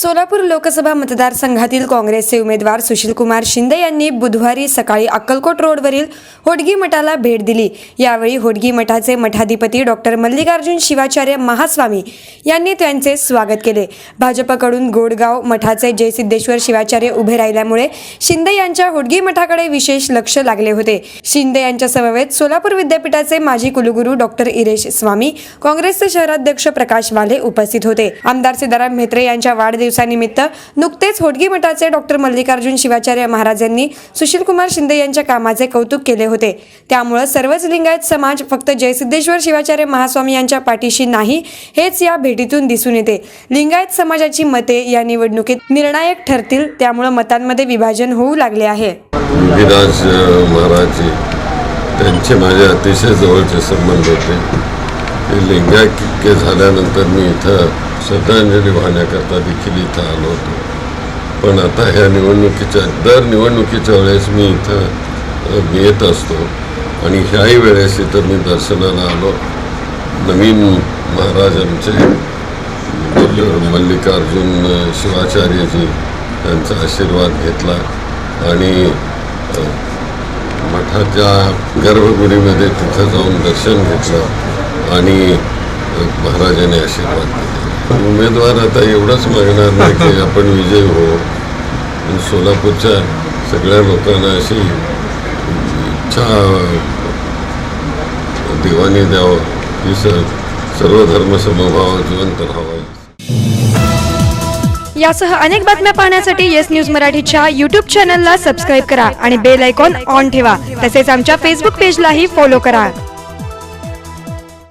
सोलापूर लोकसभा मतदारसंघातील काँग्रेसचे उमेदवार सुशीलकुमार शिंदे यांनी बुधवारी सकाळी अक्कलकोट रोडवरील होडगी मठाला भेट दिली. यावेळी होडगी मठाचे मठाधिपती डॉक्टर मल्लिकार्जुन शिवाचार्य महास्वामी यांनी त्यांचे स्वागत केले. भाजपकडून गोडगाव मठाचे जयसिद्धेश्वर शिवाचार्य उभे राहिल्यामुळे शिंदे यांच्या होडगी मठाकडे विशेष लक्ष लागले होते. शिंदे यांच्या समवेत सोलापूर विद्यापीठाचे माजी कुलगुरू डॉक्टर इरेश स्वामी काँग्रेसचे शहराध्यक्ष प्रकाश वाले उपस्थित होते. आमदार सीताराम म्हेत्रे यांच्या दिवसानिमित्त नुकतेच होडगी मठाचे डॉक्टर मल्लिकार्जुन शिवाचार्य महाराज यांनी सुशीलकुमार शिंदे यांच्या कामाचे कौतुक केले होते. त्यामुळे सर्वच लिंगायत समाज फक्त जयसिद्धेश्वर शिवाचार्य महास्वामी यांच्या पाठीशी नाही हेच या भेटीतून दिसून येते. लिंगायत समाजाची मते या निवडणुकीत निर्णायक ठरतील त्यामुळे मतांमध्ये विभाजन होऊ लागले आहे. विराज महाराज त्यांचे माझे अतिशय जवळचे संबंध होते. ते झाल्यानंतर मी इथं श्रद्धांजली वाहण्याकरता देखील इथं आलो होतो. पण आता ह्या निवडणुकीच्या दर निवडणुकीच्या वेळेस मी इथं येत असतो. आणि ह्याही वेळेस इथं मी दर्शनाला आलो. नवीन महाराजांचे मल्लिकार्जुन शिवाचार्यजी त्यांचा आशीर्वाद घेतला. आणि मठाच्या गर्भगुडीमध्ये तिथं जाऊन दर्शन घेतलं. आणि महाराजांनी आशीर्वाद दिला. उमेदवार आता एवढंच मागणार नाही की आपण विजय हो. पण सोलापूरच्या सगळ्या लोकांना अशी इच्छा देवाने द्यावं. की सर्व धर्म समभाव जिवंत राहावा. यासह अनेक बातम्या पाहण्यासाठी येस न्यूज मराठीच्या यूट्यूब चॅनलला सबस्क्राईब करा आणि बेल आयकॉन ऑन ठेवा. तसेच आमच्या फेसबुक पेजलाही फॉलो करा.